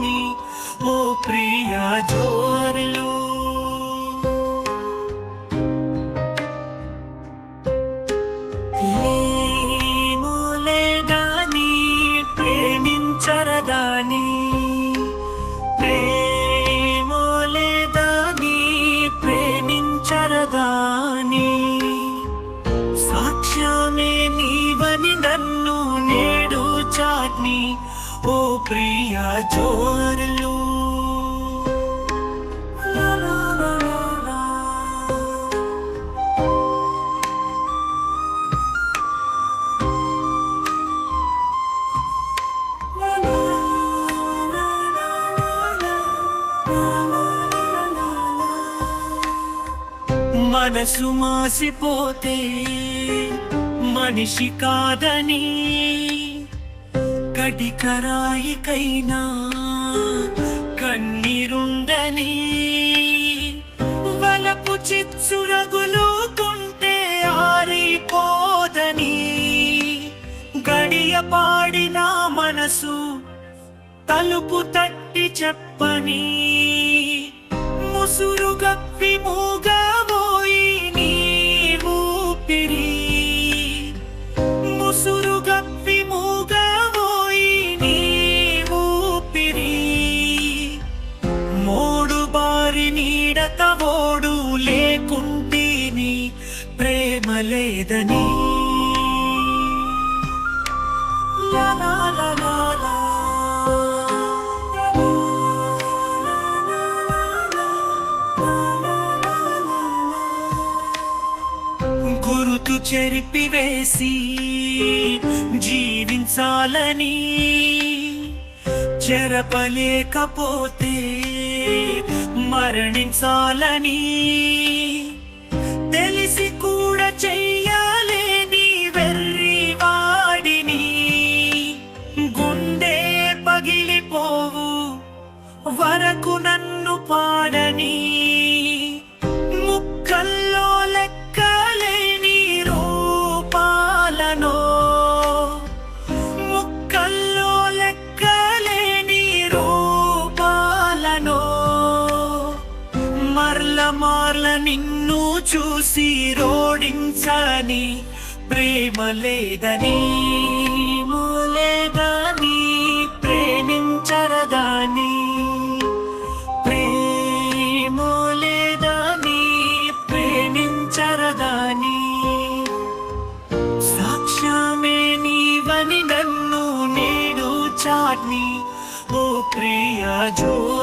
నీ ఓ ప్రియా జోరులు ప్రియ జోరులు. మనసు మాసిపోతే మనిషి కాదని కటికరాయికైనా కన్నీరుందని వలపు చిచ్చురగులుకుంటే ఆరిపోదని గడియ పాడిన మనసు తలుపు తట్టి చెప్పని ముసురు గప్పి మూగబోయి నీ ఊపిరి లేదని. గురుతు చెరిపివేసి జీవించాలని చెరపలేకపోతే మరణించాలని వరకు నన్ను పాడని ముక్కల్లో లెక్కలేని రూపాలను ముక్కల్లో లెక్కలేని రూపాలను మర్ల మార్ల నిన్ను చూసి రోడించని ప్రేమ లేదని మూలేదని Julia.